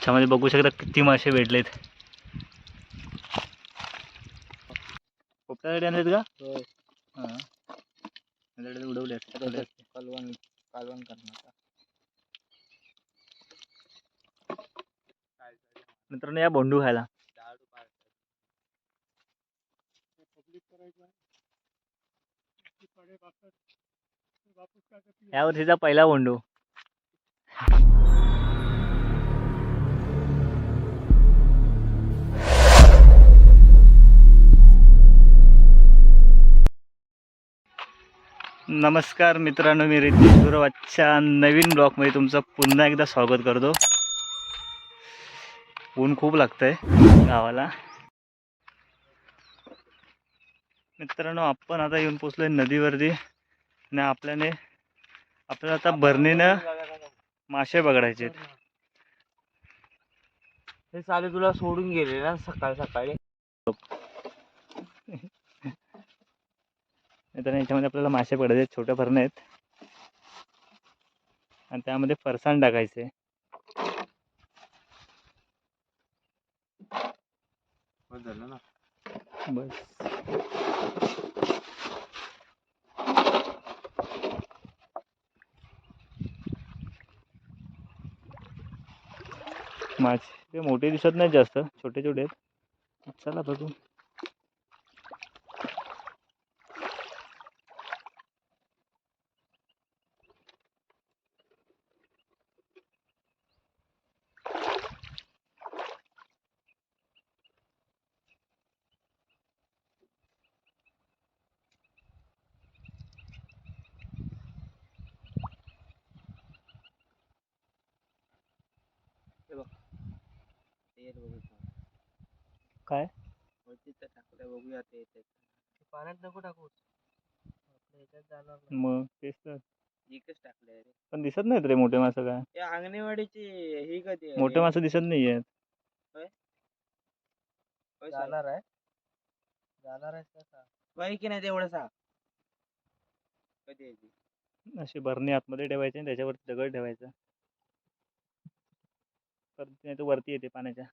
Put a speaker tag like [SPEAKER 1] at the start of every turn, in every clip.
[SPEAKER 1] त्याच्यामध्ये बघू शकता किती मासे भेटलेत. पोपटासाठी आणलेत का? हां. उडवले
[SPEAKER 2] कालवण कालवण करणार
[SPEAKER 1] मित्रांनो या बोंडू खायला. या वर्षीचा पहिला बोंडू. नमस्कार मित्रांनो मी रितेश गुरव. आजच्या नवीन ब्लॉगमध्ये तुमचं पुन्हा एकदा स्वागत करतो. ऊन खूप लागतंय गावाला. मित्रांनो आपण आता येऊन पोचलोय नदीवरती आणि आपल्याने आपल्याला आता भरणीनं मासे पकडायचे आहेत.
[SPEAKER 2] हे चालू तुला सोडून गेले ना सकाळ सकाळी.
[SPEAKER 1] मित्रांनो याच्यामध्ये आपल्याला मासे पकडायचे आहेत छोट्या भरणे आहेत. आणि त्यामध्ये फरसाण टाकायचे.
[SPEAKER 2] झालं ना?
[SPEAKER 1] बस. मासे ते मोठे दिसत नाही जास्त छोटे छोटे आहेत. चला बघू. काय?
[SPEAKER 2] ते पाण्यात नको टाकू.
[SPEAKER 1] मग तेच तर.
[SPEAKER 2] एकच टाकलंय रे.
[SPEAKER 1] पण दिसत नाहीत रे मोठे मासे काय?
[SPEAKER 2] या अंगणवाडीची ही कधी आहे?
[SPEAKER 1] मोठे? मासे दिसत नाही आहेत
[SPEAKER 2] होय जाणार आहे. जाणार आहे की नाही तेवढं सांग. कधी यायची
[SPEAKER 1] अशी भरणी आतमध्ये ठेवायची आणि त्याच्यावरती दगड ठेवायचा. नाही वरती येते पाण्याच्या.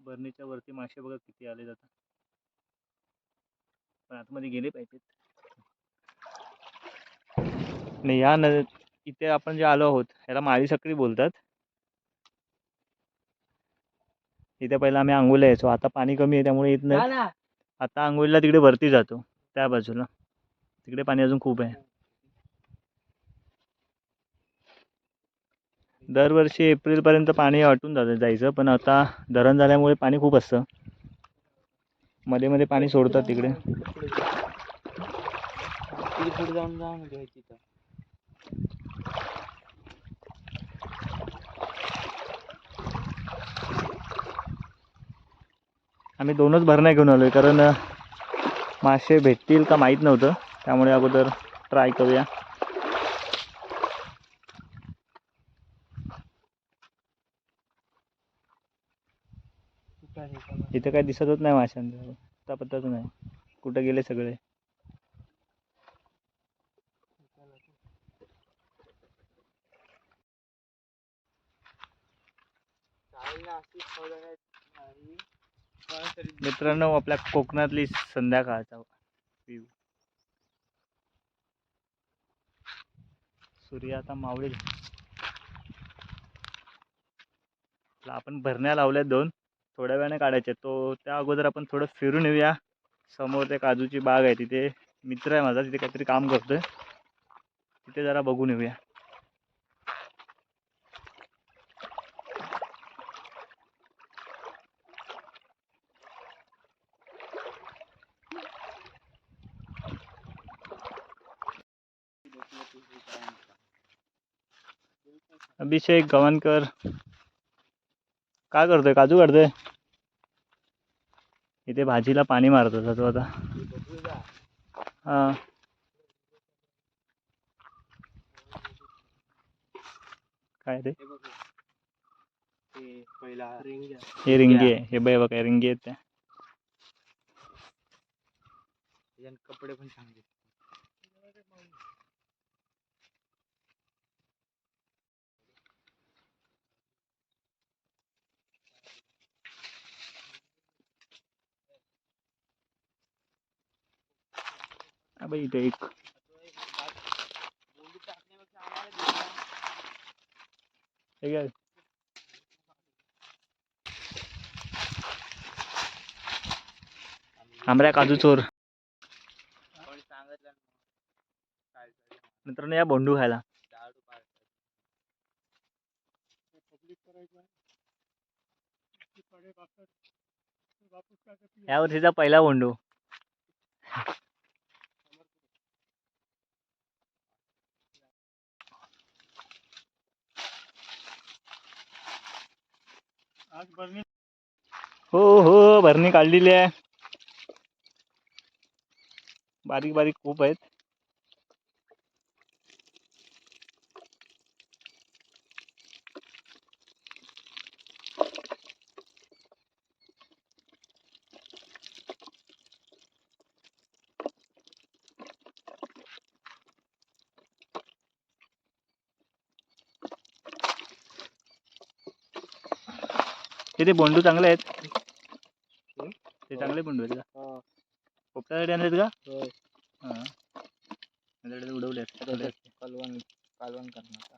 [SPEAKER 1] बरणीच्या वरती मासे बघा किती आले जातात. पण आतमध्ये गेले पाहिजेत. नाही या न इथे आपण जे आलो आहोत याला माळी सकळी बोलतात. इथे पहिला आम्ही आंघोळीला यायचो. आता पाणी कमी आहे त्यामुळे येत नाही आता आंघोळीला तिकडे वरती जातो त्या बाजूला. तिकडे पाणी अजून खूप आहे. दरवर्षी एप्रिलपर्यंत पाणी आटून जातं जायचं. पण आता धरण झाल्यामुळे पाणी खूप असतं. मध्ये मध्ये पाणी सोडतात तिकडे
[SPEAKER 2] तिथे पुढे जाऊन जाऊन घ्यायची तर
[SPEAKER 1] आम्ही दोनच भरण्या घेऊन आलो आहे कारण मासे भेटतील का माहीत नव्हतं. त्यामुळे अगोदर ट्राय करूया. इथं काही दिसतच नाही माशांचं. पत्ताच नाही. कुठं गेले सगळे? मित्रांनो आपल्या कोकणातली संध्याकाळचा व्ह्यू सूर्य आता मावळेल. आपण भरण्या लावल्या दोन. थोड्या वेळाने काढायचे. तो त्या अगोदर आपण थोडं फिरून येऊया. समोर ते काजूची बाग आहे. तिथे मित्र आहे माझा. तिथे काहीतरी काम करतोय. तिथे जरा बघून येऊया. अभिषेक गव्हाणकर काय करतोय? काजू काढतोय इथे भाजीला पाणी मारत होता तो आता. हा. काय रे
[SPEAKER 2] ते?
[SPEAKER 1] हे रिंगी आहे. हे बाय बघा रिंगी आहेत त्या.
[SPEAKER 2] कपडे पण चांगले
[SPEAKER 1] अबे इथे एक. हे काजू चोर. मित्रांनो या बोंडू खायला. या वर्षीचा पहिला बोंडू. हो हो भरणी काढलेली आहे. बारीक बारीक खूप आहेत. तिथे बोंडू चांगले आहेत. ते चांगले बोंडू आहेत का? पोपटासाठी आणलेत का? हां. उडवले आहेत.
[SPEAKER 2] कालवण कालवण करणार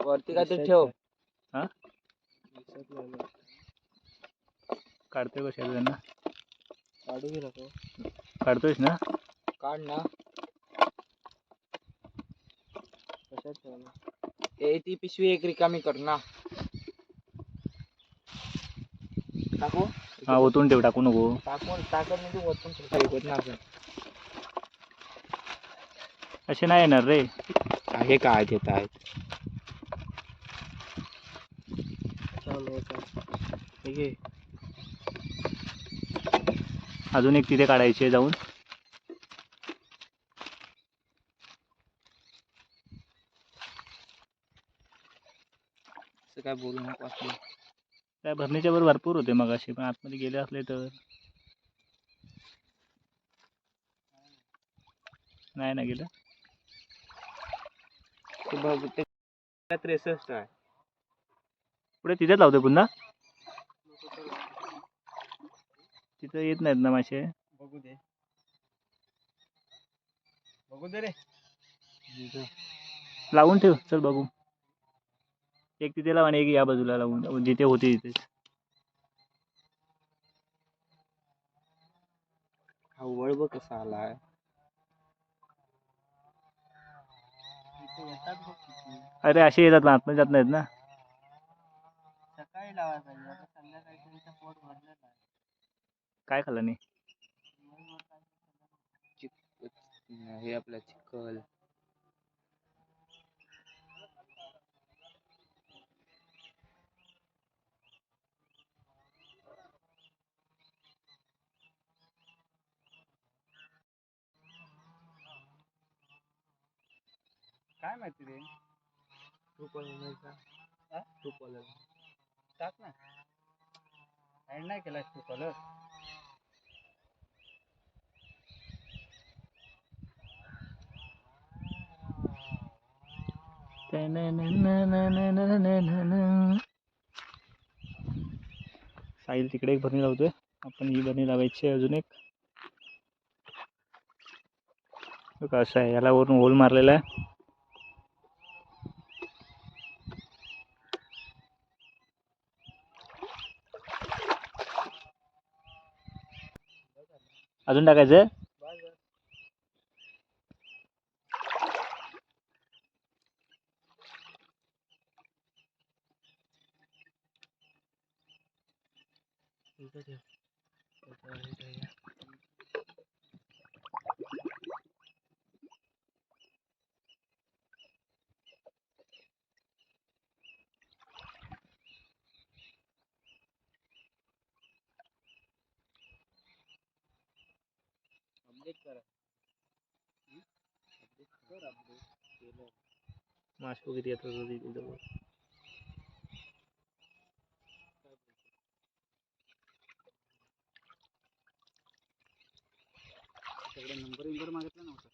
[SPEAKER 2] वरती काय ते ठेव.
[SPEAKER 1] हा? काढतोय कशा त्यांना
[SPEAKER 2] काढू नको
[SPEAKER 1] काढतोयस ना?
[SPEAKER 2] काढ ना. ती पिशवी एक रिकामी कर ना. टाकू?
[SPEAKER 1] हा ओतून ठेव टाकू नको.
[SPEAKER 2] टाकून टाकत म्हणजे ठेवत ना असं
[SPEAKER 1] असे नाही येणार रे.
[SPEAKER 2] आहे काय घेत आहेत ठीक आहे
[SPEAKER 1] अजून एक तिथे काढायची आहे जाऊन.
[SPEAKER 2] असं काय बोलू नको असलं
[SPEAKER 1] त्या भरणीच्या वर भरपूर होते मग असे पण आतमध्ये गेले असले तर. नाही ना गेलं.
[SPEAKER 2] ते बघ ते त्रेसष्ट आहे
[SPEAKER 1] पुढे तिथेच लावतोय पुन्हा? तिथं येत नाहीत ना मासे.
[SPEAKER 2] बघू दे. बघू दे रे.
[SPEAKER 1] लावून ठेव चल बघू. एक तिथे लाव आणि एक या बाजूला लावून जिथे होते तिथेच.
[SPEAKER 2] हा वळ बघ कसा आलाय.
[SPEAKER 1] अरे असे येतात ना आतमध्ये जात नाहीत ना.
[SPEAKER 2] सकाळी लावायचा आता संध्याकाळी तुमचं पोट भरलेलं आहे.
[SPEAKER 1] काय खाल्लं नाही?
[SPEAKER 2] हे आपलं चिकल
[SPEAKER 1] काय माहिती रे?
[SPEAKER 2] तू पण तू पण
[SPEAKER 1] टाक ना. ऍड नाही केला तू कलर साहिल तिकडे एक भरणी लावतोय. आपण ही भरणी लावायची आहे अजून एक. बघा असं आहे. याला वरून होल मारलेला आहे. अजून टाकायचं आहे?
[SPEAKER 2] अपडेट करा अपडेट कर अपडेट केलं
[SPEAKER 1] मासे वगैरे येतात होते इथे जवळ?
[SPEAKER 2] सगळे नंबर विंबर मागितला नव्हता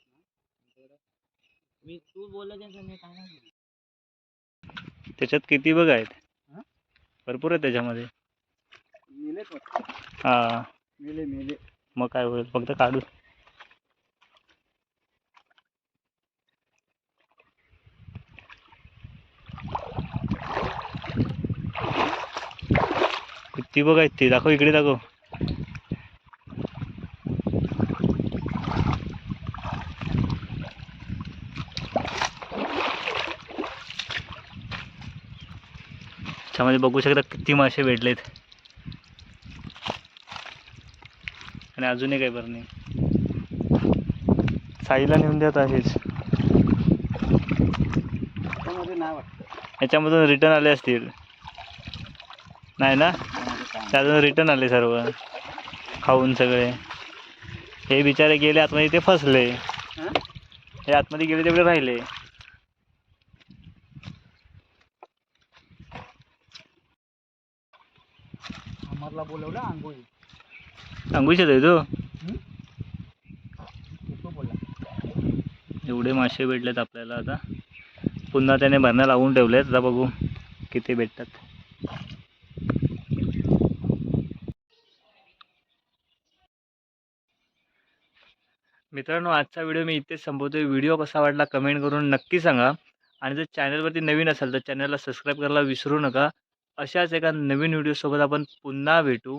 [SPEAKER 2] मी तू बोलला त्यांचं मी काय नाही.
[SPEAKER 1] त्याच्यात किती बघ आहेत? भरपूर आहे त्याच्यामध्ये. हा.
[SPEAKER 2] मेले मेले.
[SPEAKER 1] मग काय होईल? फक्त काढू. किती बघ आहेत ती दाखव इकडे दाखव. त्याच्यामध्ये बघू शकता किती मासे भेटलेत. आणि अजूनही काही बरं. नाही साईला नेऊन देत आहेच
[SPEAKER 2] त्यामध्ये
[SPEAKER 1] याच्यामधून रिटर्न आले असतील. नाही ना?
[SPEAKER 2] त्यामध्ये.
[SPEAKER 1] त्यातून रिटर्न आले सर्व. खाऊन सगळे. हे बिचारे गेले आतमध्ये ते फसले.
[SPEAKER 2] हा?
[SPEAKER 1] आतमध्ये गेले तेवढे राहिले.
[SPEAKER 2] अमरला बोलवलं आंघोळी.
[SPEAKER 1] सांगू शकतो तू एवढे मासे भेटलेत आपल्याला आता. पुन्हा त्याने भरणं लावून ठेवलेत आता बघू किती भेटतात. मित्रांनो आजचा व्हिडिओ मी इथेच संपवतो व्हिडिओ कसा वाटला कमेंट करून नक्की सांगा. आणि जर चॅनलवरती नवीन असाल तर चॅनलला सबस्क्राईब करायला विसरू नका. अशाच एका नवीन व्हिडिओसोबत आपण पुन्हा भेटू.